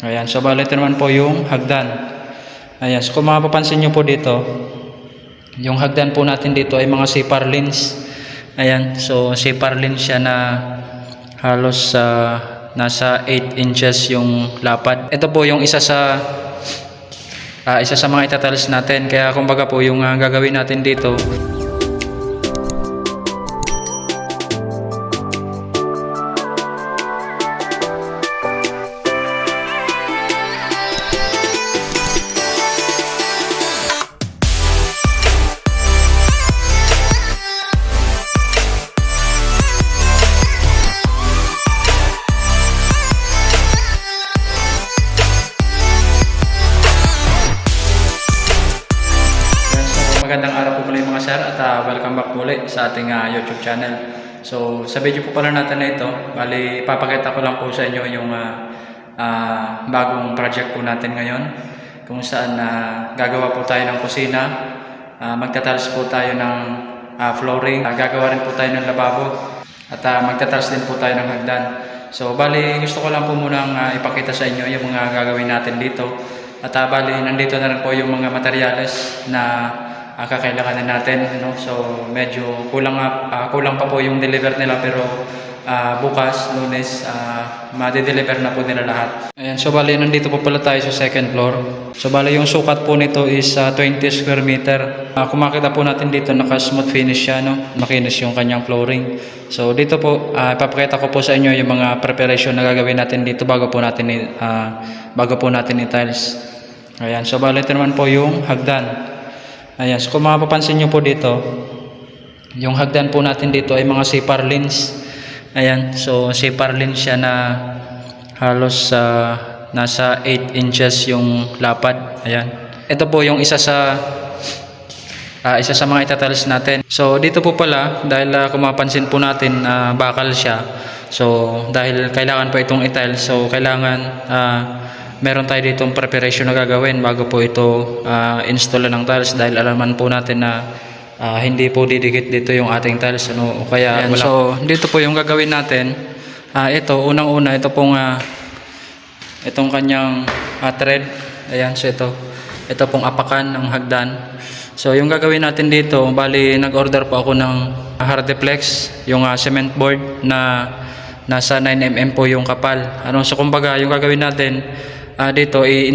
Ayan, so bali ito naman po yung hagdan. Ayan, so kung mapapansin nyo po dito, yung hagdan po natin dito ay mga sipar lines. Ayan, so sipar lines siya na halos sa nasa 8 inches yung lapad. Ito po yung isa sa ah, isa sa mga itatiles natin. Kaya kumbaga po yung ah, gagawin natin dito, welcome back muli sa ating ah, YouTube channel. So, sa video po pala natin na ito, bali papakita ko lang po sa inyo yung ah, ah, bagong project po natin ngayon kung saan ah, gagawa po tayo ng kusina, uh, magtatals po tayo ng ah, flooring, ah, gagawa rin po tayo ng lababo at uh, magtatals din po tayo ng hagdan. So, bali gusto ko lang po munang ah, ipakita sa inyo yung mga gagawin natin dito at uh, bali, nandito na rin po yung mga materyales na uh, kakailanganin natin. Ano? So, medyo kulang, ah, kulang pa po yung deliver nila pero ah, bukas, lunes, uh, madi-deliver na po nila lahat. Ayan, so bali, nandito po pala tayo sa second floor. So bali, yung sukat po nito is ah, 20 square meter. Ah, kung makita po natin dito, naka-smooth finish siya, no? Makinis yung kanyang flooring. So dito po, ah, ipapakita ko po sa inyo yung mga preparation na gagawin natin dito bago po natin ah, bago po natin i-tiles. Ayan, so bali ito naman po yung hagdan. Ayan, so kung mapapansin nyo po dito, yung hagdan po natin dito ay mga sipar lines. Ayan, so sipar lines siya na halos sa nasa 8 inches yung lapad. Ayan. Ito po yung isa sa ah, isa sa mga itatiles natin. So dito po pala dahil ah, kung mapansin po natin na bakal siya. So dahil kailangan po itong itile, so kailangan ah, meron tayo ditong preparation na gagawin bago po ito ah, install ng tiles dahil alaman po natin na ah, hindi po didikit dito yung ating tiles ano o kaya Ayan, wala. So dito po yung gagawin natin. Ah, ito unang-una ito pong ah, itong kanyang ah, thread. Ayan, so ito. Ito pong apakan ng hagdan. So yung gagawin natin dito, bali nag-order po ako ng Hardeplex, yung ah, cement board na nasa 9mm po yung kapal. Ano, so kumbaga yung gagawin natin ah, dito i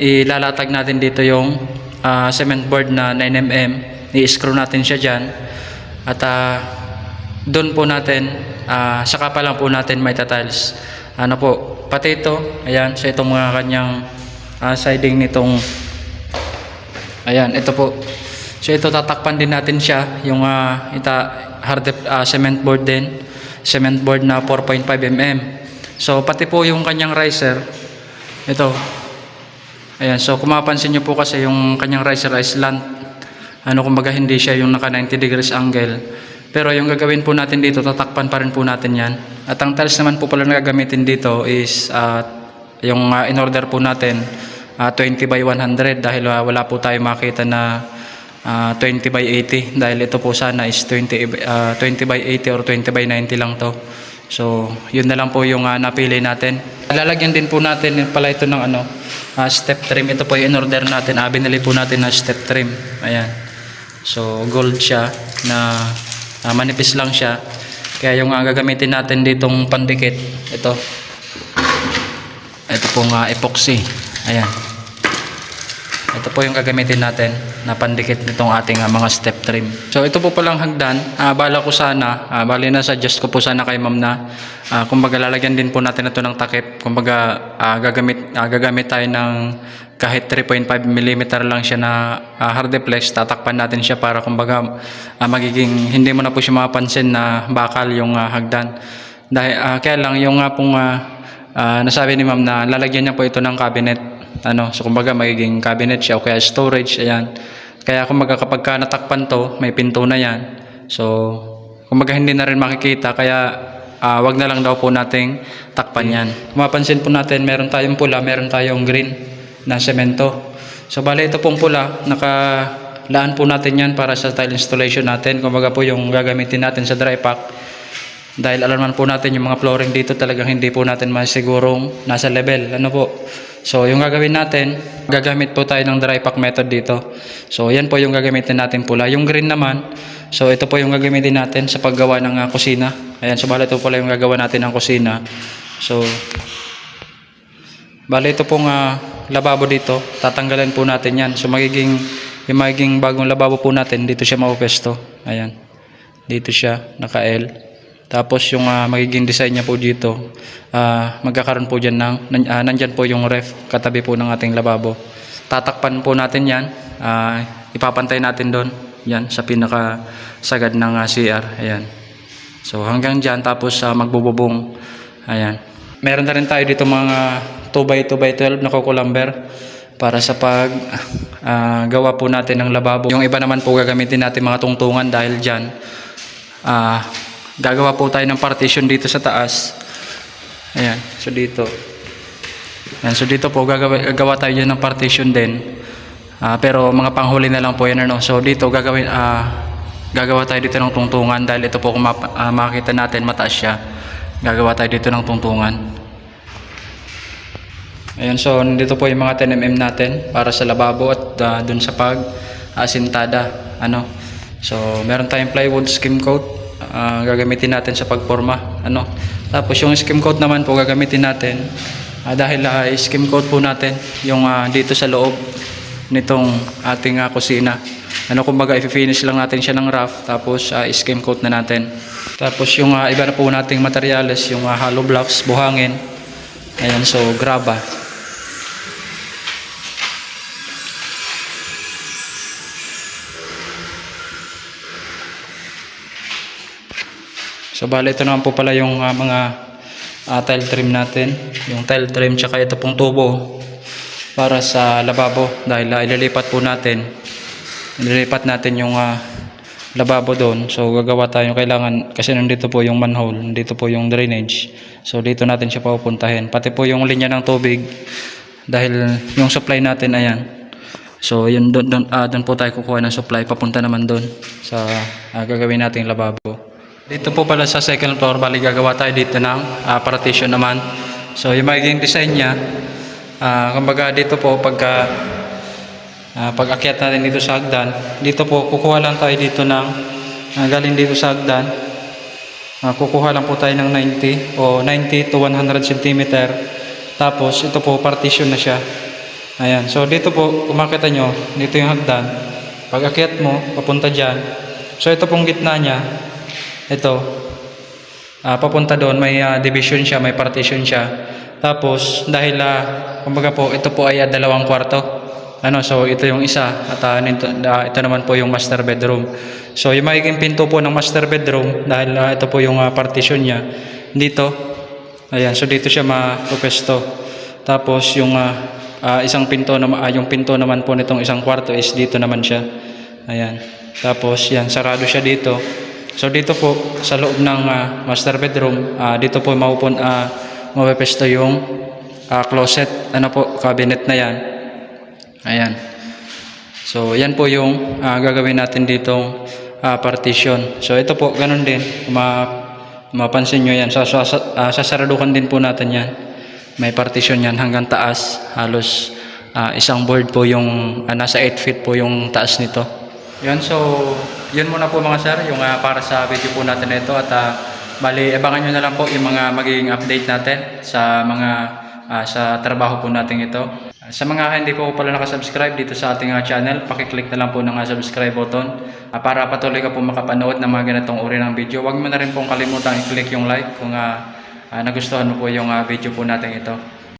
ilalatag natin dito yung ah, cement board na 9mm. I-screw natin siya diyan. At ah, doon po natin, ah, saka pa lang po natin may tiles. Ano po, pati ito, ayan, so itong mga kanyang ah, siding nitong, ayan, ito po. So ito tatakpan din natin siya, yung ah, ita, hard ah, cement board din, cement board na 4.5 mm. So pati po yung kanyang riser, ito, ayan, so kung mapapansin nyo po kasi yung kanyang riser is slant, ano kumbaga hindi siya yung naka 90 degrees angle. Pero yung gagawin po natin dito tatakpan pa rin po natin yan. At ang tiles naman po pala na gagamitin dito is ah, yung ah, in order po natin ah, 20 by 100 dahil ah, wala po tayo makita na ah, 20 by 80 dahil ito po sana is 20, ah, 20 by 80 or 20 by 90 lang to so yun na lang po yung ah, napili natin lalagyan din po natin pala ito ng ano ah, step trim ito po yung in order natin ah, binili po natin na step trim ayan So gold siya na ah, manipis lang siya. Kaya yung ah, gagamitin natin ditong pandikit, ito. Ito pong ah, epoxy. Ayan. Ito po yung gagamitin natin na pandikit nitong ating ah, mga step trim. So ito po palang hagdan. Ah, bala ko sana, ah, bali na suggest ko po sana kay ma'am na ah, kumbaga lalagyan din po natin ito ng takip. Kumbaga ah, gagamit ah, gagamit tayo ng kahit 3.5 mm lang siya na uh, hardeplex, tatakpan natin siya para kumbaga ah, magiging hindi mo na po siya mapapansin na bakal yung ah, hagdan. Dahil ah, kaya lang yung nga pong ah, ah, nasabi ni ma'am na lalagyan niya po ito ng cabinet. Ano, so kumbaga magiging cabinet siya o kaya storage, ayan. Kaya kumbaga kapag ka natakpan to, may pinto na yan. So, kumbaga hindi na rin makikita kaya ah, wag na lang daw po nating takpan yan. Kung mapansin po natin, meron tayong pula, meron tayong green na semento. So bali ito pong pula, nakalaan po natin yan para sa tile installation natin. Kumbaga po yung gagamitin natin sa dry pack. Dahil alam naman po natin yung mga flooring dito talagang hindi po natin masigurong nasa level. Ano po? So yung gagawin natin, gagamit po tayo ng dry pack method dito. So yan po yung gagamitin natin pula. Yung green naman, so ito po yung gagamitin natin sa paggawa ng ah, kusina. Ayan, so bali ito pala yung gagawa natin ng kusina. So Bale, ito pong ah, lababo dito, tatanggalan po natin yan. So, magiging, yung magiging bagong lababo po natin, dito siya mapupesto. Ayan. Dito siya, naka-L. Tapos, yung ah, magiging design niya po dito, ah, magkakaroon po dyan ng, ah, nandyan po yung ref, katabi po ng ating lababo. Tatakpan po natin yan. ah, ipapantay natin doon. Yan, sa pinaka sagad ng ah, CR. Ayan. So hanggang dyan tapos sa magbububong. Ayan. Meron na rin tayo dito mga 2x2 by 12 na kukulamber para sa pag ah, gawa po natin ng lababo. Yung iba naman po gagamitin natin mga tungtungan dahil dyan ah, gagawa po tayo ng partition dito sa taas. Ayan. So dito. Ayan. So dito po gagawa, gagawa tayo ng partition din. Ah, pero mga panghuli na lang po yan ano. So dito gagawin ah gagawa tayo dito ng tungtungan dahil ito po kung map- ah, makita natin mataas siya. Gagawa tayo dito ng tungtungan. Ayan, so nandito po yung mga 10mm natin para sa lababo at ah, dun sa pag asintada. Ano? So, meron tayong plywood skim coat. Ah, gagamitin natin sa pagporma. Ano? Tapos yung skim coat naman po gagamitin natin ah, dahil ah, skim coat po natin yung ah, dito sa loob nitong ating ah, kusina. Ano kumbaga i-finish lang natin siya ng rough tapos ah, skim coat na natin. Tapos yung ah, iba na po nating materyales, yung ah, hollow blocks, buhangin. Ayan, so graba. So bali ito naman po pala yung ah, mga ah, tile trim natin. Yung tile trim tsaka ito pong tubo para sa lababo dahil ah, ililipat po natin. Ililipat natin yung ah, lababo doon. So gagawa tayo kailangan kasi nandito po yung manhole, nandito po yung drainage. So dito natin siya papupuntahin. Pati po yung linya ng tubig dahil yung supply natin ayan. So yun doon doon, doon po tayo kukuha ng supply papunta naman doon sa ah, gagawin nating lababo. Dito po pala sa second floor, bali gagawa tayo dito ng ah, partition naman. So yung magiging design niya, ah, kumbaga dito po pagka ah, pag akyat natin dito sa hagdan, dito po kukuha lang tayo dito ng ah, galing dito sa hagdan. Ah, kukuha lang po tayo ng 90 o 90 to 100 cm. Tapos ito po partition na siya. Ayan. So dito po, kung makita nyo, dito yung hagdan. Pag akyat mo, papunta dyan. So ito pong gitna niya, ito, ah, papunta doon, may ah, division siya, may partition siya. Tapos, dahil, ah, kumbaga po, ito po ay ah, dalawang kwarto. Ano, so ito yung isa, at ah, nito, ah, ito naman po yung master bedroom. So, yung magiging pinto po ng master bedroom, dahil ah, ito po yung ah, partition niya, dito, ayan, so dito siya mapupesto. Tapos, yung ah, ah, isang pinto, na, ah, yung pinto naman po nitong isang kwarto is dito naman siya. Ayan. Tapos, yan, sarado siya dito. So dito po sa loob ng ah, master bedroom, ah, dito po maupun uh, mapepesto yung ah, closet, ano po, cabinet na yan. Ayan. So yan po yung ah, gagawin natin ditong ah, partition. So ito po ganun din, ma mapansin nyo yan, sas- ah, sasaradukan din po natin yan. May partition yan hanggang taas, halos ah, isang board po yung, ah, nasa 8 feet po yung taas nito. Yun, so, yun muna po mga sir, yung ah, para sa video po natin na ito at ah, bali, abangan nyo na lang po yung mga magiging update natin sa mga ah, sa trabaho po natin ito. Sa mga hindi po pala nakasubscribe dito sa ating ah, channel, pakiclick na lang po ng ah, subscribe button ah, para patuloy ka po makapanood ng mga ganitong uri ng video. Huwag mo na rin pong kalimutan i-click yung like kung ah, ah, nagustuhan mo po yung ah, video po natin ito.